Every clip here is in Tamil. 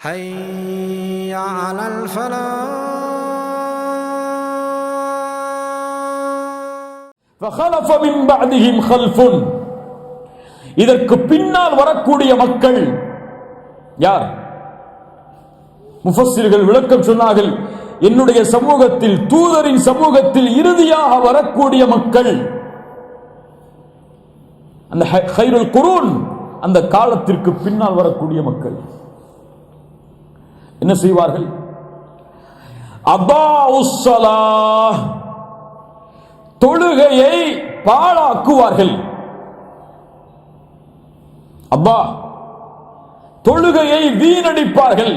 حي على الفلاح فخلف من بعدهم خلف இதற்கு பின்னால் வரக்கூடிய மக்கள் யார் முஃபஸ்ஸிர்கள் விளக்கம் சொன்னார்கள் என்னுடைய சமூகத்தில் தூதரின் சமூகத்தில் இறுதியாக வரக்கூடிய மக்கள் அந்த ஹை- ஹைருல் குரூன் அந்த காலத்திற்கு பின்னால் வரக்கூடிய மக்கள் என்ன செய்வார்கள்? அபாஉஸ்ஸலாஹ் தொழுகையை பாழாக்குவார்கள். அப்பா தொழுகையை வீணடிப்பார்கள்.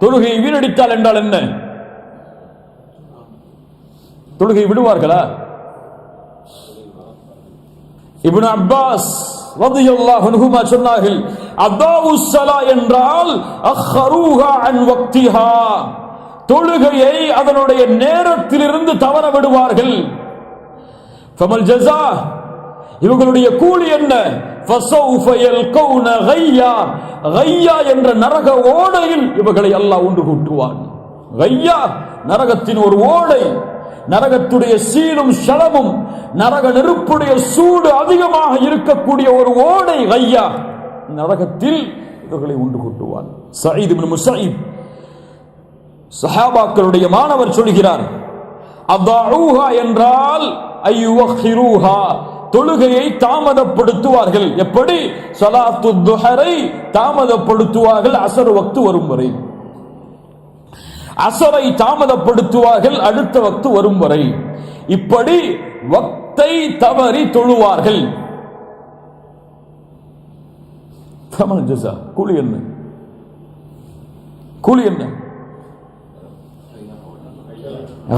தொழுகையை வீணடித்தால் என்றால் என்ன? தொழுகை விடுவார்களா? இப்னு அப்பாஸ் வந்து அன்ஹுமா சொன்னார்கள் அதாவுசலா என்றால் அக்ஹருஹா அன் வக்திஹா. தொழுகையை அதனுடைய நேரத்திலிருந்து தவற விடுவார்கள். ஃபமல் ஜஸா இவர்களுடைய கூலி என்ன? என்ற நரக ஓடையில் இவர்களை அல்லாஹ் ஒன்று கூட்டுவான். நரகத்தின் ஒரு ஓடை. நரகத்துடைய சீலும் ஷலமும் நரக நெருப்புடைய சூடு அதிகமாக இருக்கக்கூடிய ஒரு ஓடை ஐயா நரகத்தில் இவர்களை உண்டு கூட்டுவான். சயீத் இப்னு முஸைப் சஹாபாக்களுடைய மாணவர் சொல்கிறார் அதாஊஹா என்றால் ஐயுவஹிரூஹா. தொழுகையை தாமதப்படுத்துவார்கள். எப்படி? சலாத்து துஹரை தாமதப்படுத்துவார்கள் அசர் வக்து வரும் வரை. அசரை தாமதப்படுத்துவார்கள் அடுத்த வக்து வரும் வரை. இப்படி வக்தை தவறி தொழுவார்கள். ஃபமல் ஜஸா கூலி என்ன கூலி என்ன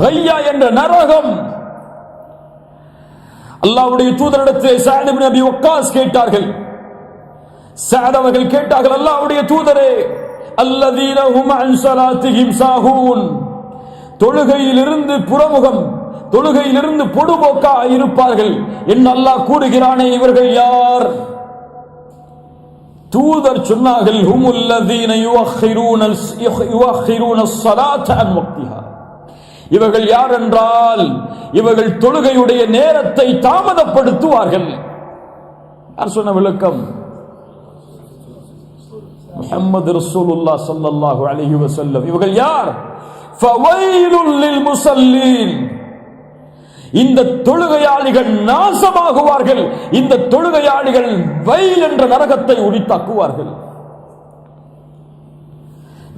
ஐயா என்ற நரகம். அல்லாவுடைய தூதரிடத்தில் சஅத் நபி ஒக்காஸ் கேட்டார்கள். சஅத் அவர்கள் கேட்டார்கள் அல்லாவுடைய தூதரே அல்லதீன ஹும் அன் சாஹூன் தொழுகையிலிருந்து புறமுகம் தொழுகையிலிருந்து பொடுபோக்கா இருப்பார்கள். என் அல்லாஹ் கூறுகிறானே இவர்கள் யார்? தூதர் சொன்னார்கள் இவர்கள் யார் என்றால் இவர்கள் தொழுகையுடைய நேரத்தை தாமதப்படுத்துவார்கள். யார் சொன்ன விளக்கம்? முஹம்மது ரசூலுல்லா சல்லல்லாஹு அலைஹி வஸல்லம். இவர்கள் யார்? ஃபவைலுல் லில் முஸல்லீன். இந்த தொழுகையாளிகள் நாசமாகுவார்கள் இந்த தொழுகையாளிகள் வயல் என்ற நரகத்தை உரித்தாக்குவார்கள்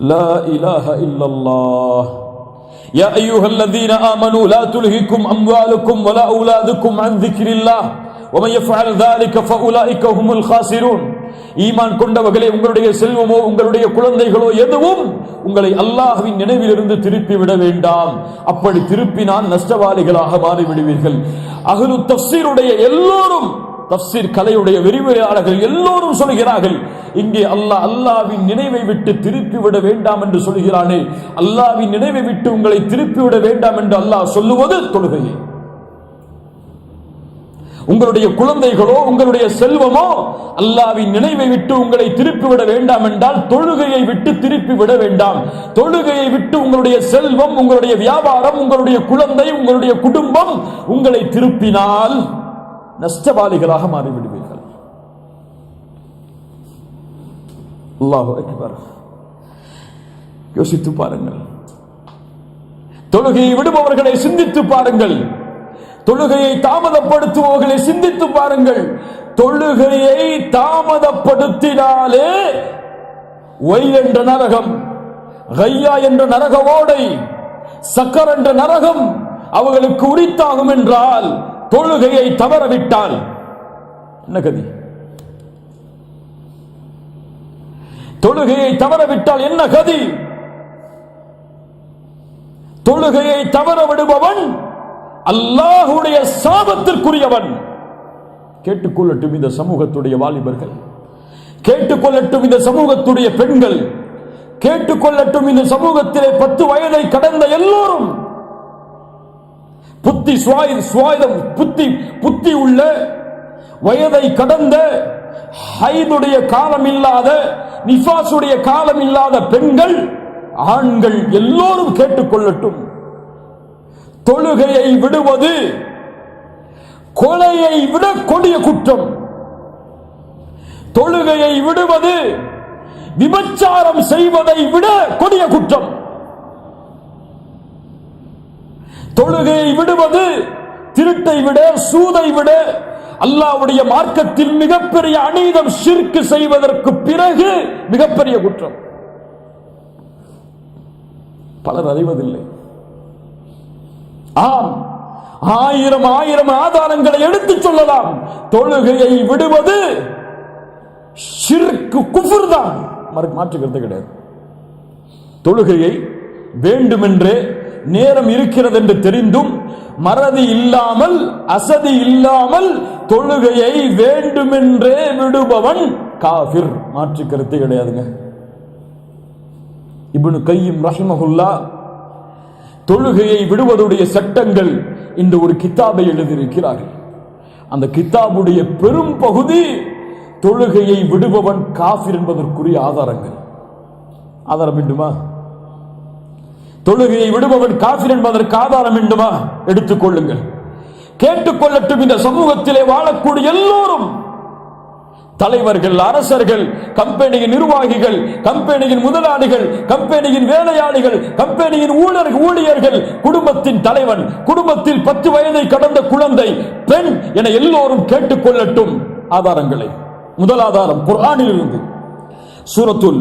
لا إله إلا الله يا أيها الذين آمنوا لا تلهكم أموالكم ولا أولادكم عن ذكر الله ஈமான் கொண்டவர்களே உங்களுடைய செல்வமோ உங்களுடைய குழந்தைகளோ எதுவும் உங்களை அல்லாஹ்வின் நினைவிலிருந்து திருப்பி விட வேண்டாம். அப்படி திருப்பி நான் நஷ்டவாளிகளாக மாறிவிடுவீர்கள். அகலு தப்சீருடைய எல்லோரும் தப்சீர் கலையுடைய விரிவுரையாளர்கள் எல்லோரும் சொல்கிறார்கள் இங்கே அல்லாஹ் அல்லாவின் நினைவை விட்டு திருப்பி விட வேண்டாம் என்று சொல்கிறானே. அல்லாவின் நினைவை விட்டு உங்களை திருப்பி விட வேண்டாம் என்று அல்லாஹ் சொல்லுவது தொழுகையே. உங்களுடைய குழந்தைகளோ உங்களுடைய செல்வமோ அல்லாவின் நினைவை விட்டு உங்களை திருப்பி விட வேண்டாம் என்றால் தொழுகையை விட்டு திருப்பி விட வேண்டாம். தொழுகையை விட்டு உங்களுடைய செல்வம் உங்களுடைய வியாபாரம் உங்களுடைய குழந்தை உங்களுடைய குடும்பம் உங்களை திருப்பினால் நஷ்டவாளிகளாக மாறிவிடுவீர்கள். யோசித்து பாருங்கள். தொழுகையை விடுபவர்களை சிந்தித்து பாருங்கள். தொழுகையை தாமதப்படுத்துபவர்களை சிந்தித்து பாருங்கள். தொழுகையை தாமதப்படுத்தினாலே ஒய் என்ற நரகம் கையா என்ற நரக ஓடை சக்கர் என்ற நரகம் அவர்களுக்கு உரித்தாகும் என்றால் தொழுகையை தவறவிட்டால் என்ன கதி? தொழுகையை தவறவிட்டால் என்ன கதி? தொழுகையை தவற விடுபவன் அல்லாஹுடைய சாபத்திற்குரியவன். கேட்டுக்கொள்ளட்டும் இந்த சமூகத்துடைய வாலிபர்கள். கேட்டுக்கொள்ளட்டும் இந்த சமூகத்துடைய பெண்கள். கேட்டுக்கொள்ளட்டும் இந்த சமூகத்திலே பத்து வயதை கடந்த எல்லோரும். புத்தி சுவாய் சுவாயுதம் புத்தி புத்தி உள்ள வயதை கடந்த ஹைதுடைய காலம் இல்லாத நிஃபாசுடைய காலம் இல்லாத பெண்கள் ஆண்கள் எல்லோரும் கேட்டுக்கொள்ளட்டும். தொழுகையை விடுவது கொலையை விட கொடிய குற்றம். தொழுகையை விடுவது விபச்சாரம் செய்வதை விட கொடிய குற்றம். தொழுகையை விடுவது திருட்டை விட சூதை விட அல்லாவுடைய மார்க்கத்தில் மிகப்பெரிய அநீதம் சிற்கு செய்வதற்கு பிறகு மிகப்பெரிய குற்றம். பலர் அறிவதில்லை. ஆம். ஆயிரம் ஆயிரம் ஆதாரங்களை எடுத்துச் சொல்லலாம். தொழுகையை விடுவது சிறுக்கு குஃபுர் தான் மாற்றுகிறது கிடையாது. தொழுகையை வேண்டுமென்றே நேரம் இருக்கிறது என்று தெரிந்தும் மறதி இல்லாமல் அசதி இல்லாமல் தொழுகையை வேண்டுமென்றே விடுபவன் காஃபிர். மாற்று கருத்து கிடையாதுங்க. இப்னு கையும் ரஹிமஹுல்லா தொழுகையை விடுவதுடைய சட்டங்கள் இந்த ஒரு கித்தாபை எழுதியிருக்கிறார்கள். அந்த கித்தாபுடைய பெரும் பகுதி தொழுகையை விடுபவன் காஃபிர் என்பதற்குரிய ஆதாரங்கள். ஆதாரம் வேண்டுமா? தொழுகையை விடுபவன் காஃபிர் என்பதற்கு ஆதாரம் வேண்டுமா? எடுத்துக்கொள்ளுங்கள் கேட்டுக்கொள்ளட்டும் இந்த சமூகத்திலே வாழக்கூடிய எல்லோரும் தலைவர்கள் அரசர்கள் கம்பெனியின் நிர்வாகிகள் கம்பெனியின் முதலாளிகள் கம்பெனியின் வேலையாளிகள் கம்பெனியின் ஊழியர் ஊழியர்கள் குடும்பத்தின் தலைவன் குடும்பத்தில் பத்து வயதை கடந்த குழந்தை பெண் என எல்லோரும் கேட்டுக்கொள்ளட்டும் ஆதாரங்களை. முதல் ஆதாரம் குர்ஆனில் இருந்து சூரத்துல்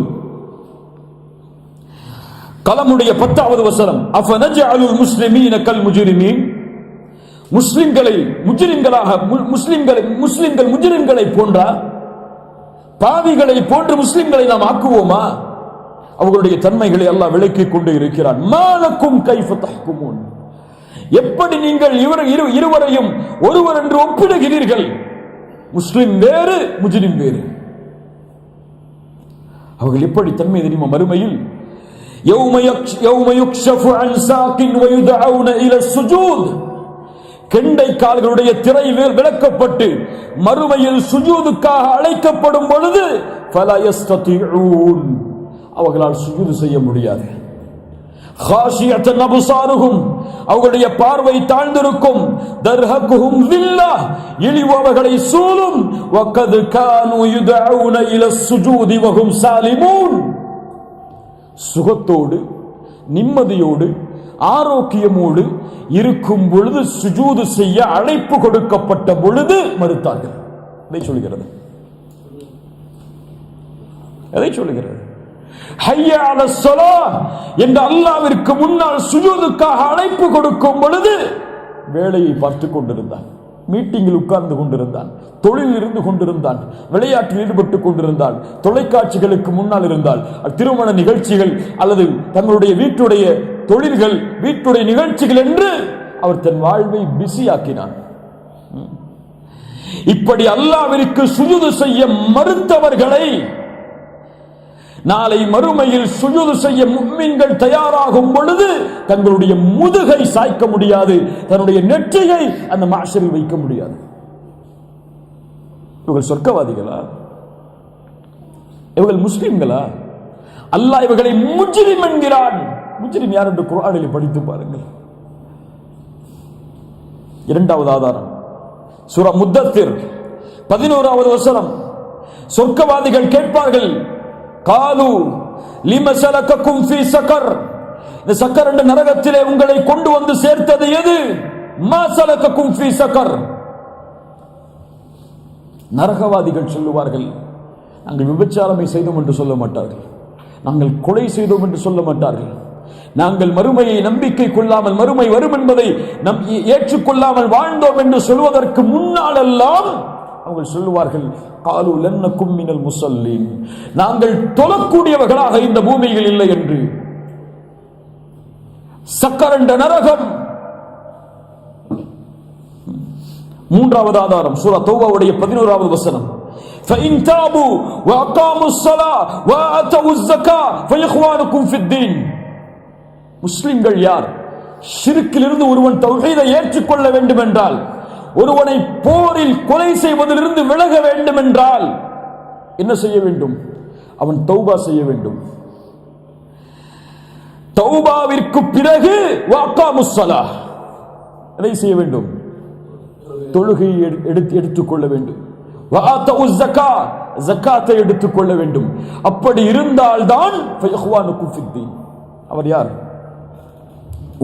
கலமுடைய பத்தாவது வசனம் அஃபனஜஅலுல் முஸ்லிமீன கல் முஜ்ரிமீன்? முஸ்லிம்களை முஜ்ரிம்களாக முஸ்லிம்களை முஸ்லிம்கள் முஜ்ரிம்களை போன்றா பாவிகளை போன்று முஸ்லிம்களை நாம் ஆக்குவோமா அவர்களுடைய தன்மைகளை எல்லாம் விளக்கிக் கொண்டு இருக்கிறான் மாலக்கும் கைஃப தஹ்குமூன் எப்படி நீங்கள் இவர் இரு- இருவரையும் ஒருவர் என்று ஒப்பிடுகிறீர்கள் முஸ்லிம் வேறு முஜ்ரிம் வேறு அவர்கள் எப்படி தன்மை தெரியுமா மறுமையில் يوم يكش- يوم يكشف عن ساق ويدعون إلى السجود கெண்டை கால்களுடைய திரை விளக்கப்பட்டு மறுமையில் சுஜூதுக்காக அழைக்கப்படும் பொழுது அவர்களால் சுஜூது செய்ய முடியாது. அவர்களுடைய பார்வை தாழ்ந்திருக்கும். தர்ஹகுஹும் வில்லா இழிவு அவர்களை சூழும். வக்கது கானு யுதவுன இல சுஜூதி வகும் சாலிமூன். சுகத்தோடு நிம்மதியோடு ஆரோக்கியமோடு இருக்கும் பொழுது சுஜூது செய்ய அழைப்பு கொடுக்கப்பட்ட பொழுது மறுத்தார்கள். அதை சொல்கிறது அதை சொல்லுகிறது? ஹய்யா அல்லாவிற்கு முன்னால் சுஜூதுக்காக அழைப்பு கொடுக்கும் பொழுது வேலையை பார்த்து கொண்டிருந்தான். மீட்டிங்கில் உட்கார்ந்து கொண்டிருந்தான். தொழில் இருந்து கொண்டிருந்தான். விளையாட்டில் ஈடுபட்டு கொண்டிருந்தான் தொலைக்காட்சிகளுக்கு முன்னால் இருந்தால் திருமண நிகழ்ச்சிகள் அல்லது தங்களுடைய வீட்டுடைய தொழில்கள் வீட்டுடைய நிகழ்ச்சிகள் என்று அவர் தன் வாழ்வை பிஸியாக்கினான் இப்படி அல்லாவிற்கு சுஜுது செய்ய மறுத்தவர்களை நாளை மறுமையில் சுஜுது செய்ய மும்மீன்கள் தயாராகும் பொழுது தங்களுடைய முதுகை சாய்க்க முடியாது தன்னுடைய நெற்றியை அந்த மாஷரில் வைக்க முடியாது. இவர்கள் சொர்க்கவாதிகளா? இவர்கள் முஸ்லிம்களா? அல்லாஹ் இவர்களை முஜிரிம் என்கிறான். முஜ்ரிம் யார் என்று குரானில் படித்து பாருங்கள். இரண்டாவது ஆதாரம். சுர முத்தத்திர் பதினோராவது வசனம். சொர்க்கவாதிகள் கேட்பார்கள் காலு லிமசலக்கும் ஃபி ஃபீ சக்கர். இந்த சக்கர் என்ற நரகத்திலே உங்களை கொண்டு வந்து சேர்த்தது எது? மாசலக்கும் ஃபி சக்கர். நரகவாதிகள் சொல்லுவார்கள் நாங்கள் விபச்சாரமை செய்தோம் என்று சொல்ல மாட்டார்கள். நாங்கள் கொலை செய்தோம் என்று சொல்ல மாட்டார்கள். நாங்கள் மறுமையை நம்பிக்கை கொள்ளாமல் மறுமை வரும் என்பதை நம் ஏற்றுக்கொள்ளாமல் வாழ்ந்தோம் என்று சொல்வதற்கு முன்னாலெல்லாம் அவர்கள் சொல்லுவார்கள் காலு லன்னக்கும் மினல் முசல்லீன் நாங்கள் தொழக்கூடியவர்களாக இந்த பூமியில் இல்லை என்று சக்கரண்ட நரகம் மூன்றாவது ஆதாரம் சூரா தௌபாவுடைய பதினோராவது வசனம் فإن تابوا وأقاموا الصلاة وآتوا الزكاة فإخوانكم في الدين முஸ்லிம்கள் யார்? ஷிருக்கிலிருந்து ஒருவன் தொகையை ஏற்றுக்கொள்ள வேண்டும் என்றால் ஒருவனை போரில் கொலை செய்வதிலிருந்து விலக வேண்டும் என்றால் என்ன செய்ய வேண்டும்? அவன் தௌபா செய்ய வேண்டும். தௌபாவிற்கு பிறகு வாக்காமுசலா எதை செய்ய வேண்டும்? தொழுகையை எடு- எடுத்து எடுத்துக்கொள்ள வேண்டும். வஆத்தவு ஜக்காத்தை எடுத்துக்கொள்ள வேண்டும். அப்படி இருந்தால்தான் அவர் யார்?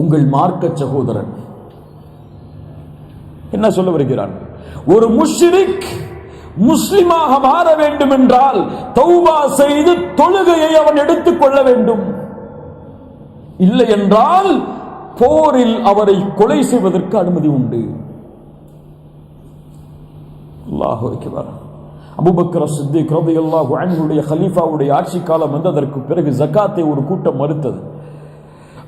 உங்கள் மார்க்க சகோதரன். என்ன சொல்ல வருகிறான்? ஒரு முஷ்ரிக் முஸ்லிமாக மாற வேண்டும் என்றால் தௌபா செய்து தொழுகையை அவன் எடுத்துக்கொள்ள வேண்டும். இல்லை என்றால் போரில் அவரை கொலை செய்வதற்கு அனுமதி உண்டு. அல்லாஹ் அக்பர். அபூபக்கர் சித்திக் ரலியல்லாஹு அன்ஹுடைய ஆட்சி காலம் வந்ததற்கு பிறகு ஜகாத்தை ஒரு கூட்டம் மறுத்தது.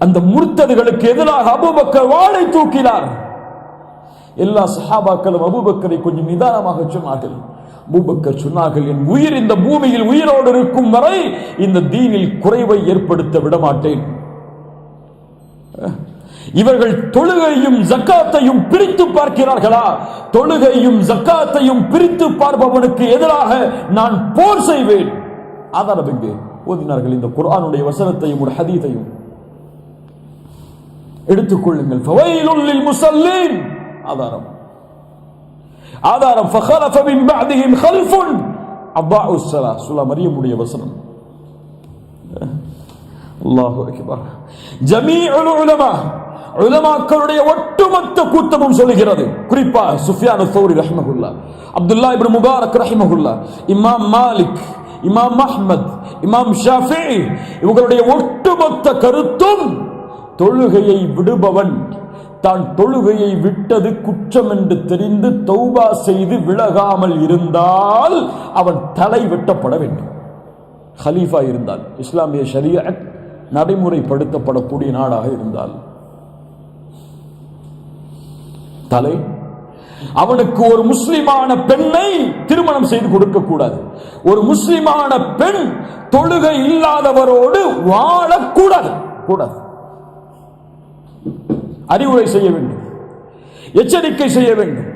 அந்த முர்த்ததுகளுக்கு எதிராக அபுபக்கர் வாழை தூக்கினார். எல்லா சஹாபாக்களும் அபுபக்கரை கொஞ்சம் நிதானமாக சொன்னார்கள். அபுபக்கர் சொன்னார்கள் என் உயிர் இந்த பூமியில் உயிரோடு இருக்கும் வரை இந்த தீனில் குறைவை ஏற்படுத்த விடமாட்டேன். இவர்கள் தொழுகையும் ஜக்காத்தையும் பிரித்து பார்க்கிறார்களா? தொழுகையும் ஜக்காத்தையும் பிரித்து பார்ப்பவனுக்கு எதிராக நான் போர் செய்வேன். ஆதாரம் எங்கே? ஓதினார்கள் இந்த குரானுடைய வசனத்தையும் ஒரு ஹதீதையும் எடுத்துக்கொள்ளுங்கள். ஃபவைலுல் லில் ஆதாரம். ஆதாரம். ஃபഖலஃப மின் பஅதிஹிம் கல்ஃபுன் அப்பாஉ ஸலா சூரா மரியமுடைய வசனம். அல்லாஹு அக்பர். ஜமீஉல் உலமா. உலமாக்களுடைய ஒட்டுமொத்த கூட்டமும் சொல்லுகிறது. குறிப்பா சுஃபியான் தௌரி ரஹ்மஹுல்லா அப்துல்லா இப்னு முபாரக் ரஹ்மஹுல்லா இமாம் மாலிக் இமாம் அஹ்மத் இமாம் ஷாஃபி இவங்களுடைய ஒட்டுமொத்த கருத்தும் தொழுகையை விடுபவன் தான் தொழுகையை விட்டது குற்றம் என்று தெரிந்து தௌபா செய்து விலகாமல் இருந்தால் அவன் தலை வெட்டப்பட வேண்டும். ஹலீஃபா இருந்தால் இஸ்லாமிய ஷரியா நடைமுறைப்படுத்தப்படக்கூடிய நாடாக இருந்தால். தலை. அவனுக்கு ஒரு முஸ்லிமான பெண்ணை திருமணம் செய்து கொடுக்க கூடாது. ஒரு முஸ்லிமான பெண் தொழுகை இல்லாதவரோடு வாழக்கூடாது. கூடாது. அறிவுரை செய்ய வேண்டும். எச்சரிக்கை செய்ய வேண்டும்.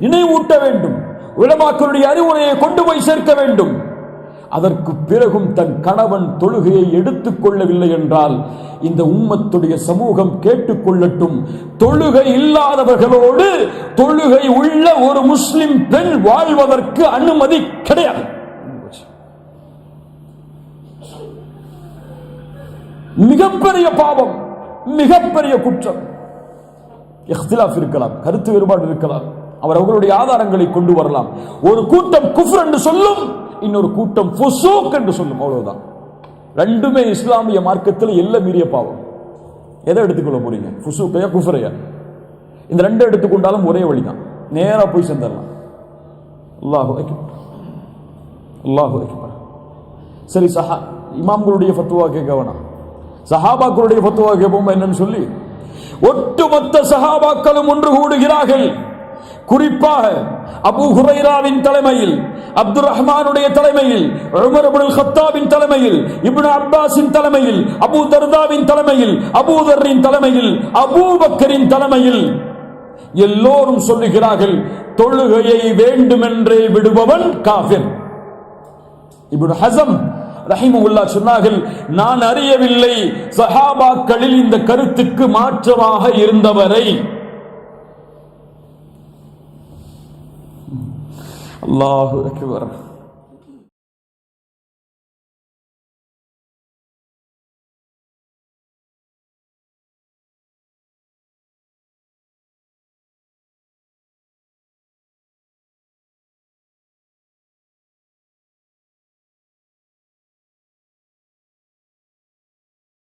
நினைவூட்ட வேண்டும். உலமாக்களுடைய அறிவுரையை கொண்டு போய் சேர்க்க வேண்டும். அதற்கு பிறகும் தன் கணவன் தொழுகையை எடுத்துக்கொள்ளவில்லை என்றால் இந்த உம்மத்துடைய சமூகம் கேட்டுக்கொள்ளட்டும் தொழுகை இல்லாதவர்களோடு தொழுகை உள்ள ஒரு முஸ்லிம் பெண் வாழ்வதற்கு அனுமதி கிடையாது. மிகப்பெரிய பாவம் மிகப்பெரிய குற்றம். இഖ்திலாஃப் இருக்கலாம் கருத்து வேறுபாடு இருக்கலாம். அவர் அவர்களுடைய ஆதாரங்களை கொண்டு வரலாம். ஒரு கூட்டம் குஃப்ர் என்று சொல்லும் இன்னொரு கூட்டம் ஃபுசூக் என்று சொல்லும் அவ்வளவுதான். ரெண்டுமே இஸ்லாமிய மார்க்கத்தில் எல்ல மீறிய பாவம். எதை எடுத்துக்கொள்ள போறீங்க? ஃபுசூக்கையா குஃப்ரையா? இந்த ரெண்டு எடுத்துக்கொண்டாலும் ஒரே வழி தான் நேராக போய் சேர்ந்துடலாம் அல்லாஹு அல்லாஹு சரி சஹா இமாம்களுடைய ஃபத்துவா கேட்க வேணாம். சஹாபாக்களுடைய ஃபத்துவா கேட்போம் என்னன்னு சொல்லி? ஒட்டுமொத்த சகாபாக்களும் ஒன்று கூடுகிறார்கள். குறிப்பாக அபூ ஹுரைராவின் தலைமையில் அப்துல் ரஹ்மானுடைய தலைமையில் உமர் அபுல் கத்தாபின் தலைமையில் இப்னு அப்பாஸின் தலைமையில் அபு தர்தாவின் தலைமையில் அபூதர்ரின் தலைமையில் அபூபக்கரின் தலைமையில் எல்லோரும் சொல்லுகிறார்கள் தொழுகையை வேண்டுமென்றே விடுபவன் காஃபிர். இப்னு ஹசம் ரஹிமுல்லா சொன்னார்கள் நான் அறியவில்லை சஹாபாக்களில் இந்த கருத்துக்கு மாற்றமாக இருந்தவரை. அல்லாஹு அக்பர்.